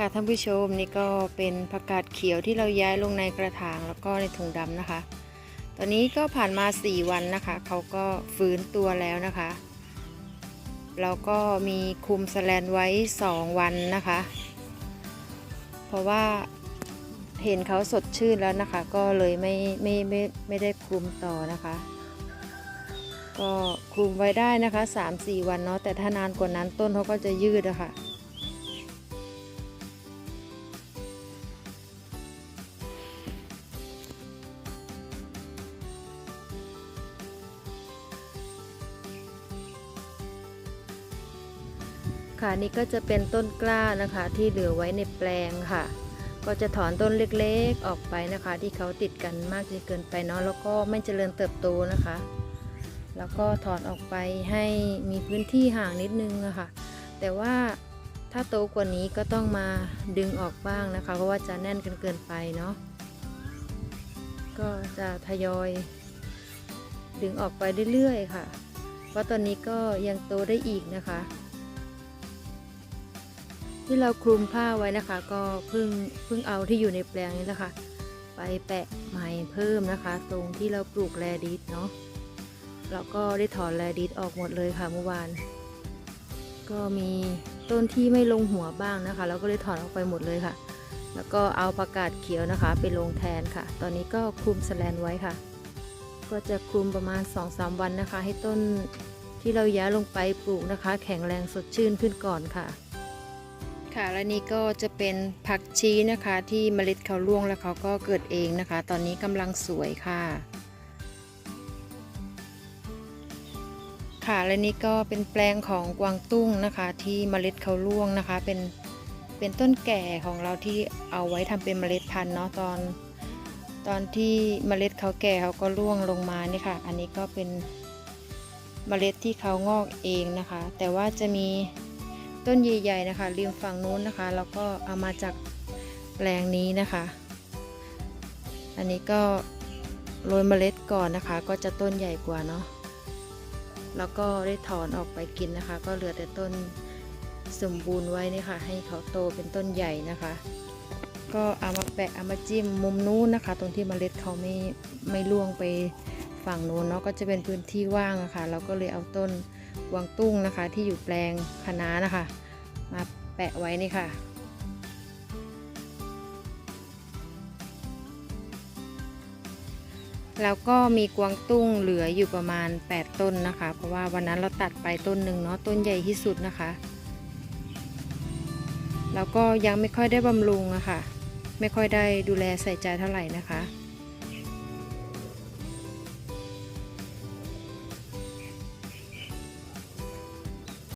ค่ะท่านผู้ชมนี่ก็เป็นผักกาดเขียวที่เราย้ายลงในกระถางแล้วก็ในถุงดำนะคะ ตอนนี้ก็ผ่านมา 4 วันนะคะ เขาก็ฟื้นตัวแล้วนะคะ เราก็มีคุมสแลนไว้ 2 วันนะคะ เพราะว่าเห็นเขาสดชื่นแล้วนะคะ ก็เลยไม่ไม่ไม่ไม่ได้คลุมต่อนะคะ ก็คลุมไว้ได้นะคะ 3-4 วันเนาะแต่ถ้านานกว่านั้นต้นเขาก็จะยืดอะค่ะ ค่ะนี่ก็จะเป็นต้นกล้านะคะที่เหลือไว้ในแปลงค่ะ ก็จะถอนต้นเล็กๆออกไปนะคะ ที่เขาติดกันมากจนเกินไปเนาะแล้วก็ไม่เจริญเติบโตนะคะ แล้วก็ถอนออกไปให้มีพื้นที่ห่างนิดนึงอะค่ะ แต่ว่าถ้าโตกว่านี้ก็ต้องมาดึงออกบ้างนะคะ เพราะว่าจะแน่นกันเกินไปเนาะก็จะทยอย ดึงออกไปเรื่อยๆค่ะ เพราะตอนนี้ก็ยังโตได้อีกนะคะ ที่เราคลุมผ้าไว้นะคะ ก็เพิ่งเพิ่งเอาที่อยู่ในแปลงนี้แหละค่ะไปแปะใหม่เพิ่มนะคะ ตรงที่เราปลูกแรดิสเนาะแล้วก็ได้ถอนแรดิสออกหมดเลยค่ะเมื่อวาน ก็มีต้นที่ไม่ลงหัวบ้างนะคะแล้วก็ได้ถอนออกไปหมดเลยค่ะ แล้วก็เอาประกาศเขียวนะคะ ไปลงแทนค่ะ ตอนนี้ก็คลุมสแลนไว้ค่ะ ก็จะคลุมประมาณ 2-3 วันนะคะ ให้ต้นที่เราย้ายลงไปปลูกนะคะ แข็งแรงสดชื่นขึ้นก่อนค่ะ ค่ะและนี่ก็จะเป็นผักชีนะคะที่เมล็ดเขาร่วงแล้วเขาก็เกิดเองนะคะ ตอนนี้กำลังสวยค่ะ ค่ะและนี่ก็เป็นแปลงของกวางตุ้งนะคะ ที่เมล็ดเขาร่วงนะคะ เป็นเป็นต้นแก่ของเราที่เอาไว้ทำเป็นเมล็ดพันธุ์เนาะตอน ตอนที่เมล็ดเขาแก่เขาก็ร่วงลงมานี่ค่ะ อันนี้ก็เป็นเมล็ดที่เขางอกเองนะคะ แต่ว่าจะมี ต้นใหญ่ๆนะคะริมฝั่งนู้นนะคะแล้วก็เอามาจากแปลงนี้นะคะ อันนี้ก็โรยเมล็ดก่อนนะคะ ก็จะต้นใหญ่กว่าเนาะแล้วก็ได้ถอนออกไปกินนะคะ ก็เหลือแต่ต้นสมบูรณ์ไว้นี่ค่ะให้เขาโตเป็นต้นใหญ่นะคะ ก็เอามาแปะเอามาจิ้มมุมนู้นนะคะ ตรงที่เมล็ดเขาไม่ไม่ล่วงไปฝั่งนู้นเนาะก็จะเป็นพื้นที่ว่างอะค่ะเราก็เลยเอาต้น วางตุ้งนะคะ ที่อยู่แปลงคะน้านะคะ มาแปะไว้นี่ค่ะแล้วก็มีกวางตุ้งเหลืออยู่ประมาณ 8 ต้นนะคะ เพราะว่าวันนั้นเราตัดไปต้นหนึ่งเนาะต้นใหญ่ที่สุดนะคะ แล้วก็ยังไม่ค่อยได้บำรุงอะค่ะ ไม่ค่อยได้ดูแลใส่ใจเท่าไหร่นะคะ